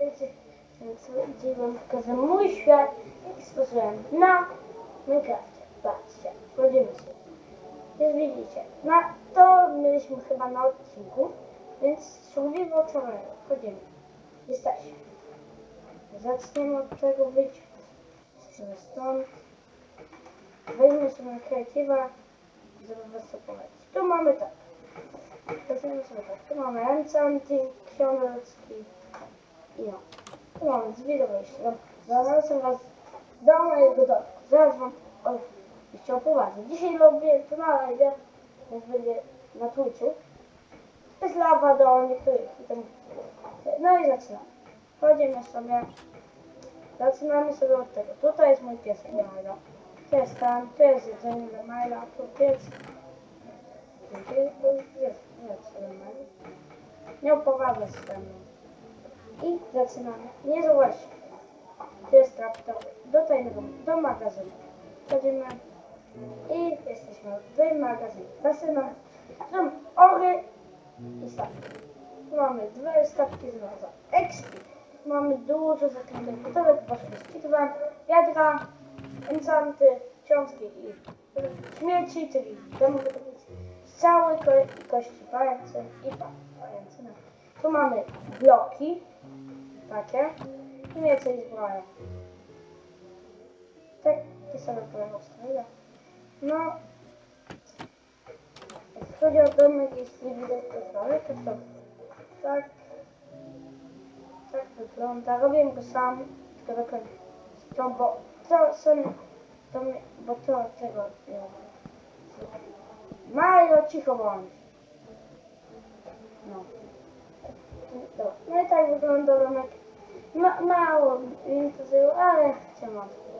Więc dzisiaj wam pokażę mój świat, jaki stworzyłem na Minecrafcie. Patrzcie, wchodzimy sobie. Już widzicie, na to mieliśmy chyba na odcinku, więc survival całego. Wchodzimy. Jesteśmy. Zaczniemy od tego wyjść sobie stąd. Weźmy sobie kreatywa, żeby was opowiedzieć. Tu mamy tak. Weźmiemy sobie tak. Tu mamy enchanting, książeczki i no. Tu wejścia. Dobra, Zapraszam was do mojego domku. Zaraz wam oczywiście opowiadam. Dzisiaj robię to na live, więc będzie na Twitchu. Jest lawa do niektórych. No i zaczynamy. Wchodzimy sobie. Zaczynamy sobie od tego. Tutaj jest mój piesek Milo. To jest tam, to jest jedzenie dla Mila, tu pies. Gdzie jest? Jest, jest sobie Milo. Nie opowiada się ze mną. I zaczynamy. Nie zobaczcie. To jest traptor. Do tego, do magazynu. Wchodzimy i jesteśmy w magazynie. Zaczynamy. Są ory i statki. Mamy dwie statki z noza. Expi. Mamy dużo zakrętów gotowych, poszły skitwa, wiadra, enchanty, książki i śmieci, czyli domu gotowych, strzały, ko kości pające i pa pające. No. Tu mamy bloki, takie, i i zbroje. Tak, to sobie powiem ustawię. No, jeśli chodzi o domek, jeśli widać to z daleka, to tak, tak wygląda. Robię go sam, tylko do końca. To, bo to są, to, bo to tego nie. Majo, cicho bądź. No. No i tak wygląda domek. Ma, mało zajęło, ale powiedzieć. Ale